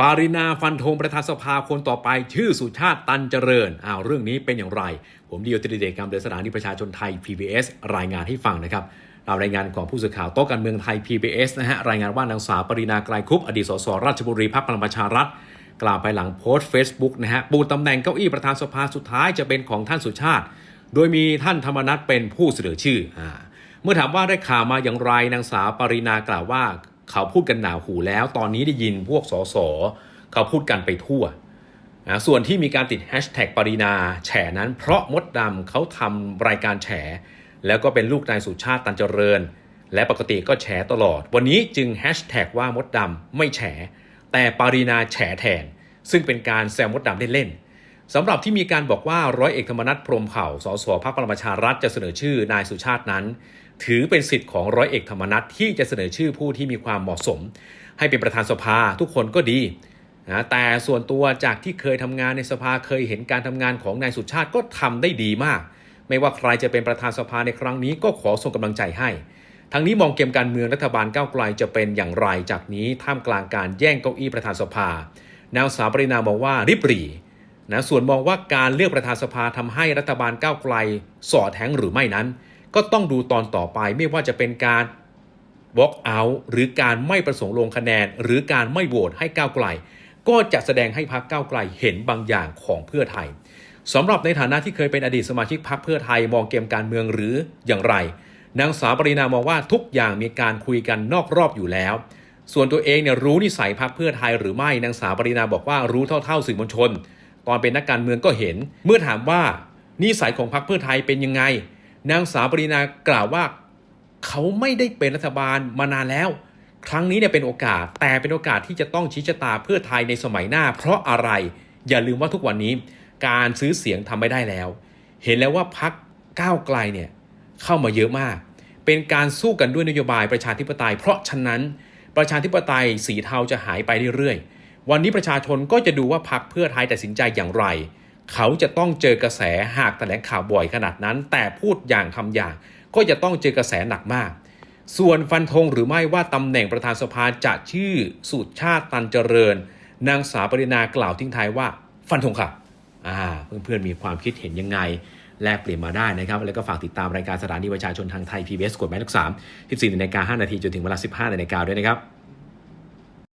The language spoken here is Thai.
ปารินาฟันธงประธานสภาคนต่อไป ชื่อสุชาติตันเจริญอ้าวเรื่องนี้เป็นอย่างไร ผมดียวตรีเดชกรรมเดินสถานีประชาชนไทย PBS รายงานให้ฟังนะครับตามรายงานของผู้สื่อข่าวโต๊ะการเมืองไทย PBS นะฮะรายงานว่านางสาวปรินาไกรคุปอดีตสสราชบุรีพรรคพลังประชารัฐ กล่าวภายหลังโพสต์ Facebook นะฮะปูตำแหน่งเก้าอี้ประธานสภาสุดท้ายจะเป็นของท่านสุชาติ โดยมีท่านธรรมนัฐเป็นผู้เสนอชื่ออเมื่อถามว่าได้ข่าวมาอย่างไรนางสาวปรินากล่าวว่า เขาพูดกันหนาหูแล้ว ตอนนี้ได้ยินพวกสสเขาพูดกันไปทั่วอ่าส่วนที่มีการติดแฮชแท็กปรินาแฉนั้นเพราะมดดำเขาทำรายการแฉ แล้วก็เป็นลูกนายสุชาติตันเจริญ และปกติก็แฉตลอด วันนี้จึงแฮชแท็กว่ามดดำไม่แฉ แต่ปรีนาแฉแทน ซึ่งเป็นการแซวมดดำเล่นๆ สำหรับที่มีการบอกว่าร้อยเอกธรรมนัฐพรมเผ่า สสพรรคพลังประชารัฐจะเสนอชื่อนายสุชาตินั้น ถือเป็นสิทธิ์ของร้อยเอกธรรมนัฐที่จะเสนอชื่อผู้ที่มีความเหมาะสม ให้เป็นประธานสภาทุกคนก็ดีนะแต่ส่วนตัวจากที่เคยทำงานในสภาเคยเห็นการทำงานของนายสุชาติก็ทำได้ดีมาก ไม่ว่าใครจะเป็นประธานสภาในครั้งนี้ก็ขอส่งกำลังใจให้ทั้งนี้มองเกมการเมืองรัฐบาลก้าวไกลจะเป็นอย่างไรจากนี้ท่ามกลางการแย่งเก้าอี้ประธานสภานางสาวปรินามองว่าริบหรี่ นะส่วนมองว่าการเลือกประธานสภาทำให้รัฐบาลก้าวไกลสอดแทงหรือไม่นั้น ก็ต้องดูตอนต่อไปไม่ว่าจะเป็นการ walk out หรือการไม่ประสงค์ลงคะแนน หรือการไม่โหวตให้ก้าวไกล ก็จะแสดงให้พรรคก้าวไกลเห็นบางอย่างของเพื่อไทยสำหรับในฐานะที่เคยเป็นอดีตสมาชิกพรรคเพื่อไทยมองเกมการเมืองหรืออย่างไรนางสาวปรินามองว่าทุกอย่างมีการคุยกันนอกรอบอยู่แล้ว ส่วนตัวเองเนี่ยรู้นิสัยพรรคเพื่อไทยหรือไม่นางสาวปรินาบอกว่ารู้เท่าๆสื่อมวลชน ตอนเป็นนักการเมืองก็เห็น เมื่อถามว่านิสัยของพรรคเพื่อไทยเป็นยังไง นางสาวปรินากล่าวว่า เขาไม่ได้เป็นรัฐบาลมานานแล้ว ครั้งนี้เนี่ยเป็นโอกาส แต่เป็นโอกาสที่จะต้องชี้ชะตาเพื่อไทยในสมัยหน้า เพราะอะไร อย่าลืมว่าทุกวันนี้ การซื้อเสียงทำไม่ได้แล้ว เห็นแล้วว่าพักก้าวไกลเนี่ยเข้ามาเยอะมาก เป็นการสู้กันด้วยนโยบายประชาธิปไตย เพราะฉะนั้นประชาธิปไตยสีเทาจะหายไปเรื่อยๆ วันนี้ประชาชนก็จะดูว่าพักเพื่อไทยตัดสินใจอย่างไร เขาจะต้องเจอกระแสหากแถลงข่าวบ่อยขนาดนั้น แต่พูดอย่างทำอย่าง ก็จะต้องเจอกระแสหนักมาก ส่วนฟันธงหรือไม่ว่าตำแหน่งประธานสภาจะชื่อสุดชาติตันเจริญ นางสาวปรินากล่าวทิ้งท้ายว่า ฟันธงค่ะอ่าเพื่อนๆมีความคิดเห็นยังไงแลกเปลี่ยนมาได้นะครับ แล้วก็ฝากติดตามรายการสถานีประชาชนทางไทย PBS กดหมายเลข3 14นาฬิกา5นาทีจนถึงเวลา 15นาฬิกาด้วยนะครับ